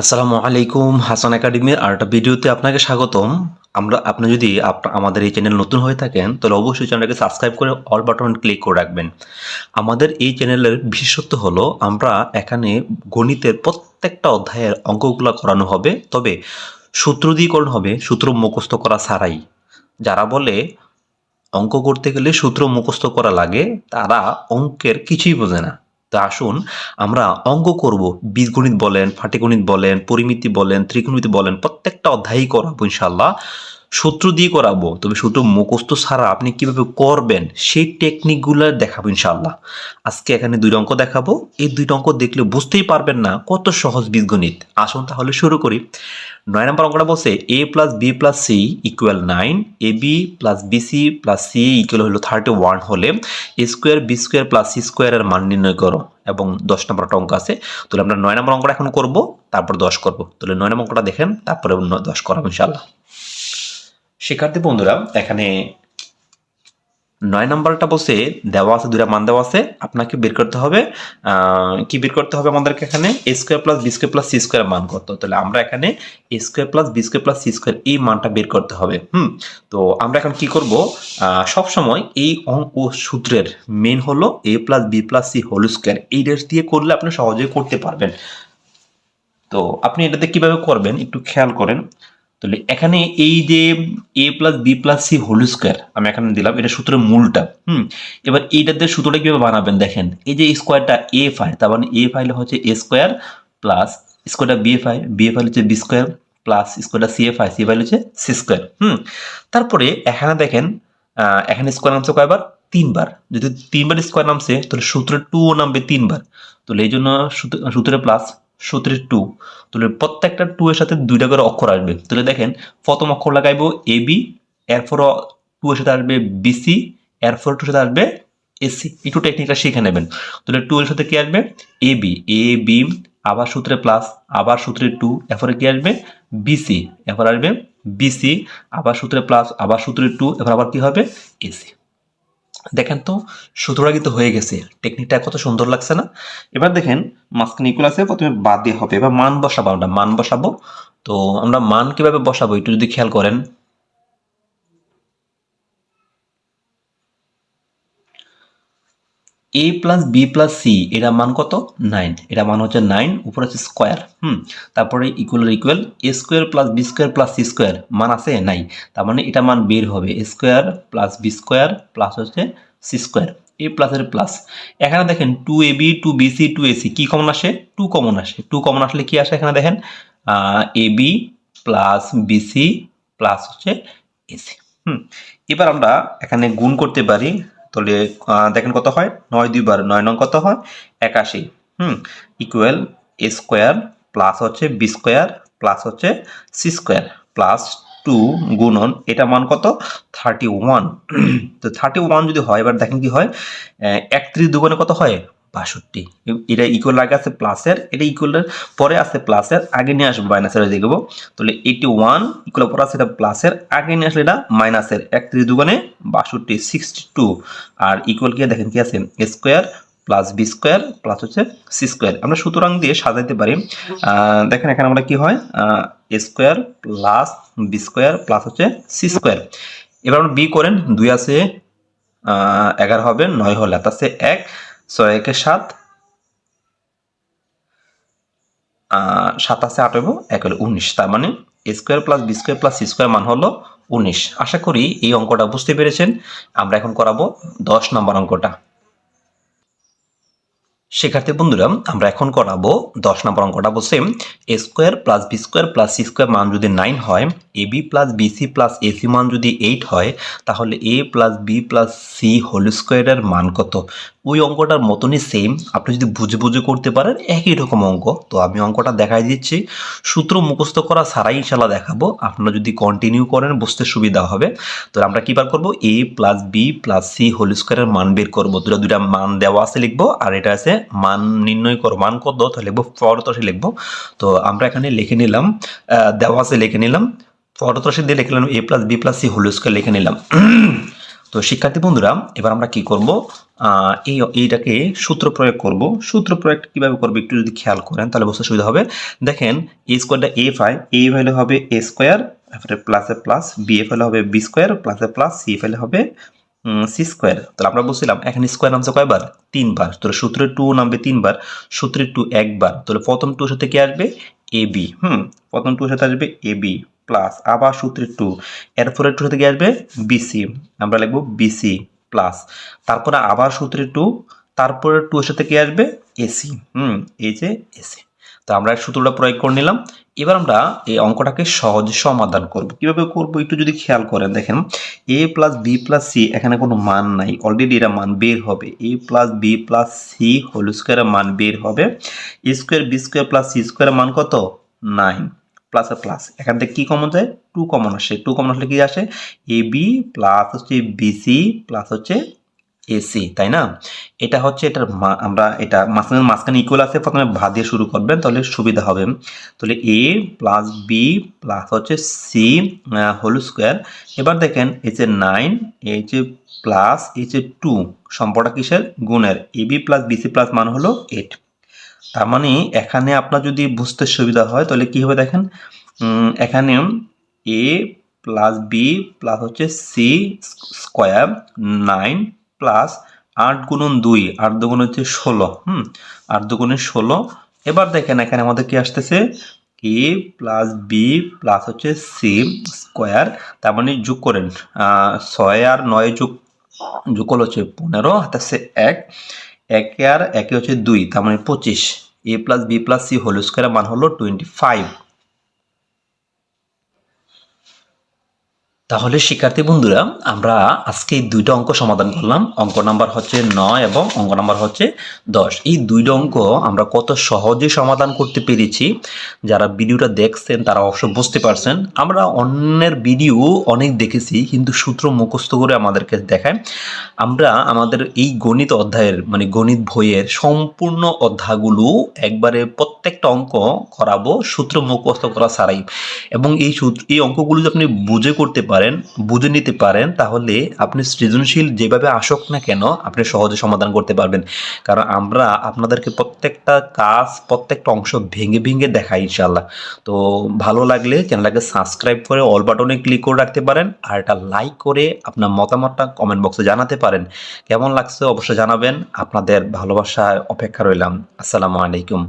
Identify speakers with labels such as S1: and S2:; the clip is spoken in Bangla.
S1: আসসালামু আলাইকুম, হাসান একাডেমির আর একটা ভিডিওতে আপনাকে স্বাগতম। আমরা, আপনি যদি আমাদের এই চ্যানেল নতুন হয়ে থাকেন, তাহলে অবশ্যই চ্যানেলটাকে সাবস্ক্রাইব করে অল বাটন ক্লিক করে রাখবেন। আমাদের এই চ্যানেলের বিশেষত্ব হলো, আমরা এখানে গণিতের প্রত্যেকটা অধ্যায়ের অঙ্কগুলো করানো হবে, তবে সূত্র দিয়ে করানো হবে, সূত্র মুখস্থ করা ছাড়াই। যারা বলে অঙ্ক করতে গেলে সূত্র মুখস্থ করা লাগে, তারা অঙ্কের কিছুই বোঝে না। তো আসুন, আমরা অঙ্গ করব। বীজগণিত বলেন, ফাটিগণিত বলেন, পরিমিতি বলেন, ত্রিকোণমিতি বলেন, প্রত্যেকটা অধ্যায়ই করাবো ইনশাল্লাহ সূত্র দিয়ে করাবো, তবে সূত্র মুখস্থ ছাড়া আপনি কীভাবে করবেন, সেই টেকনিকগুলো দেখাবো ইনশাল্লাহ আজকে এখানে দুই অঙ্ক দেখাবো। এই দুইটা অঙ্ক দেখলে বুঝতেই পারবেন না কত সহজ বীজগণিত। আসুন তাহলে শুরু করি। নয় নম্বর অঙ্কটা বলছে A plus B plus C equal nine A B plus BC plus C equal হলো থার্টি ওয়ান হলে A square B square plus C স্কোয়ারের মান নির্ণয় করো এবং দশ নম্বর অঙ্ক আছে। তাহলে আমরা নয় নম্বর অঙ্কটা এখন করব, তারপর দশ করব। তাহলে নয় নম্বর অঙ্কটা দেখেন, তারপরে দশ করাবো ইনশাল্লাহ শিক্ষার্থী বন্ধুরা, এখানে নয় নম্বরটা বসে দেওয়া আছে দুটা মান দেওয়া আছে, আপনাকে বের করতে হবে। কি বের করতে হবে আমাদেরকে এখানে? A square plus B square plus C square মান কত? তাহলে আমরা এখানে A square plus B square plus C square এই মানটা বের করতে হবে, হুম? তো আমরা এখন কি করব? সব সময় এই অঙ্ক সূত্রের মেন হলো A plus B plus C whole square এই রেস দিয়ে করলে আপনি সহজেই করতে পারবেন। তো আপনি এটাতে কীভাবে করবেন? একটু খেয়াল করেন। তাহলে এখানে এই যে A plus B plus C whole square আমি এখানে দিলাম, এটা সূত্রের মূলটা, হুম? এবার এইটাতে সূত্রটা কীভাবে বানাবেন দেখেন, এই যে স্কোয়ারটা এ ফাই তার মানে এ ফাইল হচ্ছে এ স্কোয়ার প্লাস স্কোয়ারটা বি ফাই বি ফাইল হচ্ছে বি স্কোয়ার প্লাস স্কোয়ারটা C F I C file হচ্ছে সি স্কোয়ার হুম? তারপরে এখানে দেখেন এখানে স্কোয়ার নামছে কয়বার? তিনবার। যদি তিনবার স্কোয়ার নামছে, তাহলে সূত্রের টু নামবে তিনবার। তাহলে এই জন্য সূত্র- প্লাস সূত্রের টু। তাহলে প্রত্যেকটা টু এর সাথে দুইটা করে অক্ষর আসবে। তাহলে দেখেন, প্রথম অক্ষর লাগাইবো এ বি এরপর টু এর সাথে আসবে বিসি এরপর টু এর সাথে আসবে এসি একটু টেকনিকটা শিখে নেবেন। তাহলে টু এর সাথে কি আসবে? এ বি এ বি আবার সূত্রে প্লাস আবার সূত্রে টু এরপরে কি আসবে? বিসি এরপর আসবে বিসি আবার সূত্রে প্লাস আবার সূত্রে টু এরপর আবার কি হবে? এসি দেখেন তো সুতরাগিত হয়ে গেছে। টেকনিকটা কত সুন্দর লাগছে না? এবার দেখেন ইকুয়াল আছে, প্রথমে বাদ দিয়ে হবে। এবার মান বসাবো আমরা। মান বসাবো। তো আমরা মান কীভাবে বসাবো, একটু যদি খেয়াল করেন। A plus B plus C এরা মান কত? নাইন এটা মান হচ্ছে নাইন উপরে হচ্ছে স্কোয়ার হুম? তারপরে equal equal A square plus B square plus C square মান আছে? নাই। তার মানে এটা মান বের হবে। A square plus B square plus হচ্ছে সি স্কোয়ার এ প্লাসের প্লাস এখানে দেখেন two A B two B C two A C key common আসে? টু কমন আসে। টু কমন আসলে কি আসে এখানে দেখেন? A B plus BC plus হচ্ছে এসি হুম? এবার আমরা এখানে গুণ করতে পারি তাহলে দেখেন কত হয়? নয় দুইবার নয় নং কত হয়? একাশি। হুম ইকুয়াল এ স্কোয়ার প্লাস হচ্ছে বি স্কোয়ার প্লাস হচ্ছে সি স্কোয়ার প্লাস টু গুণন, এটা মান কত? থার্টি ওয়ান তো থার্টি ওয়ান যদি হয়, এবার দেখেন কি হয়? এক ত্রিশ দুগুণে কত হয়? বাষট্টি। এটা ইকুয়াল আগে আছে প্লাসের এটা ইকুয়ালের পরে আছে প্লাসের আগে নিয়ে আসব মাইনাসের দেখব। তাহলে এইটি ওয়ান ইকুয়াল পরে আছে এটা প্লাসের আগে নিয়ে আসলে এটা মাইনাসের একত্রিশ দুগুণে বাষট্টি সিক্সটি টু আর ইকুয়াল কি, দেখেন কি আছে? Square plus B square plus হচ্ছে সি স্কোয়ার আমরা সুতরাং দিয়ে সাজাইতে পারি। দেখেন এখানে আমরা কি হয়? Square plus B square plus হচ্ছে সি স্কোয়ার এবার আমরা বি করেন, দুই আছে এগারো হবে, নয় হলে, তার এক। ছয় একে সাত। আহ, সাত আছে আট হইব এক হলো উনিশ। তার মানে A square plus B square plus C square মান হলো উনিশ। আশা করি এই অঙ্কটা বুঝতে পেরেছেন। আমরা এখন করাবো দশ নম্বর অঙ্কটা। শিক্ষার্থী বন্ধুরা আমরা এখন করাবো দশ নম্বর অঙ্কটা বলছে A square plus B square plus C square মান যদি নাইন হয় A B plus BC plus AC মান যদি এইট হয় তাহলে A plus B plus C whole স্কোয়ারের মান কত? ওই অঙ্কটার মতনই সেম আপনি যদি বুঝে বুঝে করতে পারেন, একই রকম অঙ্ক। তো আমি অঙ্কটা দেখাই দিচ্ছি। সূত্র মুখস্থ করা ছাড়াই ইনশাল্লাহ দেখাবো। আপনারা যদি কন্টিনিউ করেন, বুঝতে সুবিধা হবে। তো আমরা কী বার করব? A plus B plus C whole স্কোয়ারের মান বের করব। দুটা দুটা মান দেওয়া আছে লিখব, আর এটা আছে মান নির্ণয় করো। মান কত? তো লিখব পরতসে লিখব। তো আমরা এখানে লিখে নিলাম দেওয়া আছে লিখে নিলাম। পরতসে দিয়ে লিখে নিলাম A plus B plus C whole square লিখে নিলাম। তো শিক্ষার্থী বন্ধুরা, এবার আমরা কি করব? এই, এইটাকে সূত্র প্রয়োগ করব। সূত্র প্রয়োগ কীভাবে করব একটু যদি খেয়াল করেন, তাহলে বুঝতে সুবিধা হবে। দেখেন, এ স্কোয়ারটা এ ফাই, এ ফাইলে হবে এ স্কোয়ার, তারপরে প্লাসে প্লাস বি এ ফাইলে হবে বি স্কোয়ার প্লাসে প্লাস সি ফাইলে হবে সি স্কোয়ার। তাহলে আমরা বলছিলাম এখানে স্কোয়ার নামছে কয়বার? তিনবার। তাহলে সূত্রে টু নামবে তিনবার, সূত্রে টু একবার। তাহলে প্রথম টুর সাথে কি আসবে? এ বি হুম, প্রথম টুর সাথে আসবে এ বি প্লাস আবার সূত্রে টু এরপরে টু সাথে কি আসবে বিসি আমরা লিখব বিসি প্লাস তারপরে আবার সূত্রে টু তারপরে টু এর সাথে কি আসবে? এসি হুম, এই যে এসি তো আমরা সূত্রটা প্রয়োগ করে নিলাম। এবার আমরা এই অঙ্কটাকে সহজে সমাধান করব। কীভাবে করব একটু যদি খেয়াল করেন, দেখেন A plus B plus C এখানে কোনো মান নাই। অলরেডি এরা মান বের হবে। A plus B plus C whole স্কোয়ারের মান বের হবে। Square B square plus C স্কোয়ারের মান কত? নাইন প্লাস প্লাস এখান থেকে কি কমন যায় টু কমন আসে। টু কমন আসলে কি আসে? এ বি প্লাস হচ্ছে বিসি প্লাস হচ্ছে এসি তাই না? এটা হচ্ছে এটার আমরা এটা মাঝখানে মাঝখানে ইকুয়াল আছে, প্রথমে ভাগ দিয়ে শুরু করবেন, তাহলে সুবিধা হবে। তাহলে এ প্লাস বি প্লাস হচ্ছে সি হোল স্কোয়ার এবার দেখেন, এই যে নাইন এই যে প্লাস এই যে টু সম্পর্কটা কিসের? গুণের। A B plus BC plus মান হলো এইট তার মানে এখানে আপনার যদি বুঝতে সুবিধা হয়, তাহলে কি হবে দেখেন? এখানে এ প্লাস বি প্লাস হচ্ছে সি স্কোয়ার নাইন প্লাস আট গুণন দুই, আট দুগুণ হচ্ছে ষোলো, হুম? আট দুগুণে ষোলো। এবার দেখেন এখানে আমাদের কি আসতেছে? এ প্লাস বি প্লাস হচ্ছে সি স্কোয়ার তার মানে যোগ করেন। ছয় আর নয় যোগ যোগ হচ্ছে পনেরো হাতে এক। একে আর একে হচ্ছে দুই, তার মানে পঁচিশ। A plus B plus C whole স্কোয়ারের মান হলো টোয়েন্টি ফাইভ তাহলে শিক্ষার্থী বন্ধুরা, আমরা আজকে দুইটা অঙ্ক সমাধান করলাম। অঙ্ক নাম্বার হচ্ছে নয় এবং অঙ্ক নাম্বার হচ্ছে দশ। এই দুইটা অঙ্ক আমরা কত সহজে সমাধান করতে পেরেছি, যারা ভিডিওটা দেখছেন তারা অবশ্য বুঝতে পারছেন। আমরা অন্যের ভিডিও অনেক দেখেছি, কিন্তু সূত্র মুখস্থ করে আমাদেরকে দেখায়। আমরা আমাদের এই গণিত অধ্যায়ের মানে গণিত বইয়ের সম্পূর্ণ অধ্যায়গুলো একবারে প্রত্যেকটা অঙ্ক করাবো, সূত্র মুখস্থ করা ছাড়াই। এবং এই সূত্র এই অঙ্কগুলো যদি আপনি বুঝে করতে পারেন, বুঝে নিতে পারেন, তাহলে আপনি সৃজনশীল যেভাবে আসুক না কেন আপনি সহজে সমাধান করতে পারবেন। কারণ আমরা আপনাদেরকে প্রত্যেকটা কাজ, প্রত্যেকটা অংশ ভেঙে ভেঙে দেখাই ইনশাল্লাহ তো ভালো লাগলে চ্যানেলটাকে সাবস্ক্রাইব করে অল বাটনে ক্লিক করে রাখতে পারেন আর এটা লাইক করে আপনার মতামতটা কমেন্ট বক্সে জানাতে পারেন। কেমন লাগছে অবশ্যই জানাবেন। আপনাদের ভালোবাসায় অপেক্ষা রইলাম। আসসালামু আলাইকুম।